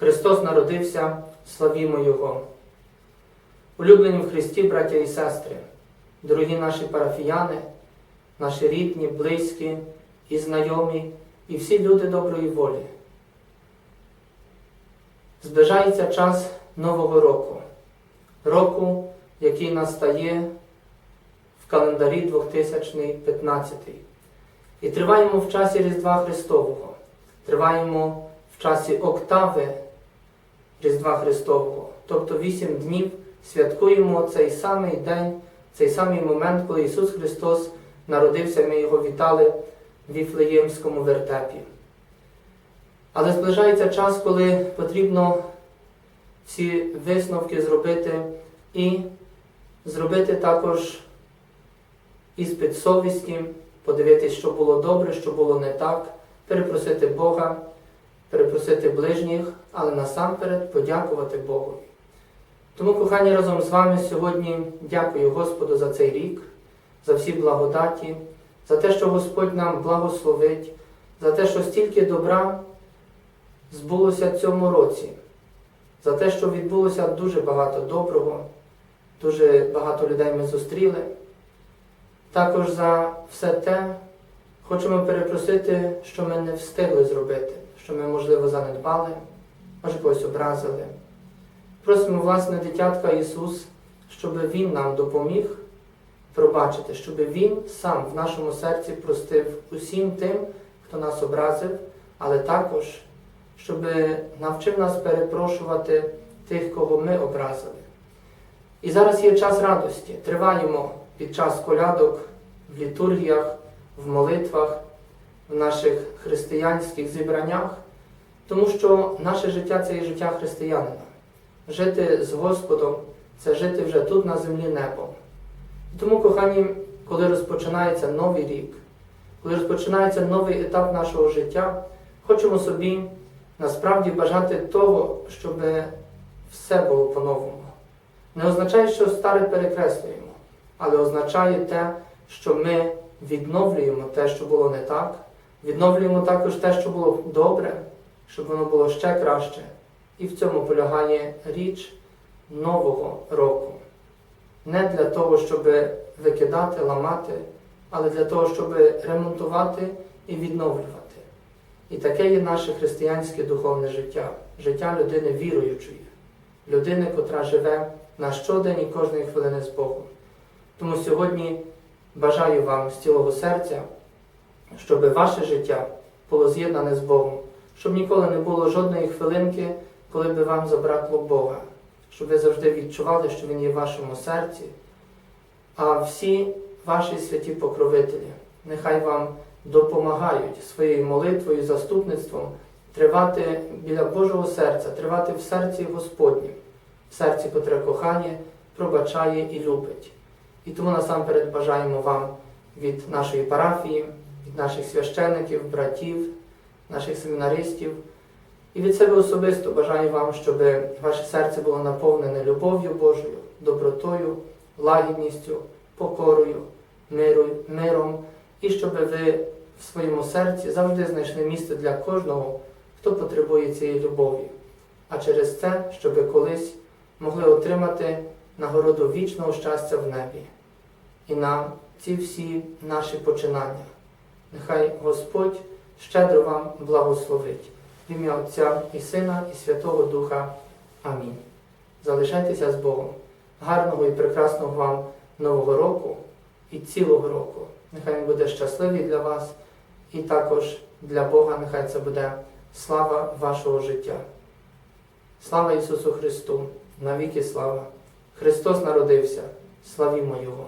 Христос народився, славімо Його. Улюблені в Христі, браття і сестри, дорогі наші парафіяни, наші рідні, близькі і знайомі, і всі люди доброї волі. Зближається час Нового року, року, який настає в календарі 2015. І триваємо в часі Різдва Христового, триваємо в часі октави Різдва Христового, тобто вісім днів святкуємо цей самий день, цей самий момент, коли Ісус Христос народився, ми його вітали в Віфлеємському вертепі. Але зближається час, коли потрібно всі висновки зробити і зробити також іспит совісті, подивитись, що було добре, що було не так, перепросити Бога, перепросити ближніх, але насамперед подякувати Богу. Тому, кохані, разом з вами сьогодні дякую Господу за цей рік, за всі благодаті, за те, що Господь нам благословить, за те, що стільки добра збулося цьому році, за те, що відбулося дуже багато доброго, дуже багато людей ми зустріли. Також за все те хочемо перепросити, що ми не встигли зробити, що ми, можливо, занедбали, може когось образили. Просимо, власне, дитятка Ісус, щоб Він нам допоміг пробачити, щоб Він сам в нашому серці простив усім тим, хто нас образив, але також, щоб навчив нас перепрошувати тих, кого ми образили. І зараз є час радості. Триваємо під час колядок в літургіях, в молитвах, в наших християнських зібраннях, тому що наше життя це є життя християнина. Жити з Господом це жити вже тут на землі небом. Тому, кохані, коли розпочинається новий рік, коли розпочинається новий етап нашого життя, хочемо собі насправді бажати того, щоб все було по-новому. Не означає, що старе перекреслюємо, але означає те, що ми відновлюємо те, що було не так, відновлюємо також те, що було добре, щоб воно було ще краще. І в цьому полягає річ нового року. Не для того, щоб викидати, ламати, але для того, щоб ремонтувати і відновлювати. І таке є наше християнське духовне життя, життя людини віруючої, людини, котра живе на щодень і кожної хвилини з Богом. Тому сьогодні бажаю вам з цілого серця, щоб ваше життя було з'єднане з Богом, щоб ніколи не було жодної хвилинки, коли би вам забракло Бога, щоб ви завжди відчували, що Він є в вашому серці, а всі ваші святі покровителі, нехай вам допомагають своєю молитвою, заступництвом тривати біля Божого серця, тривати в серці Господнім, в серці, котре кохає, пробачає і любить. І тому насамперед бажаємо вам від нашої парафії, від наших священиків, братів, наших семінаристів. І від себе особисто бажаю вам, щоб ваше серце було наповнене любов'ю Божою, добротою, лагідністю, покорою, миром, і щоб ви в своєму серці завжди знайшли місце для кожного, хто потребує цієї любові, а через це, щоб ви колись могли отримати нагороду вічного щастя в небі. І на ці всі наші починання. Нехай Господь щедро вам благословить. В ім'я Отця і Сина, і Святого Духа. Амінь. Залишайтеся з Богом. Гарного і прекрасного вам Нового року і цілого року. Нехай він буде щасливий для вас, і також для Бога нехай це буде слава вашого життя. Слава Ісусу Христу! Навіки слава! Христос народився! Славімо Його!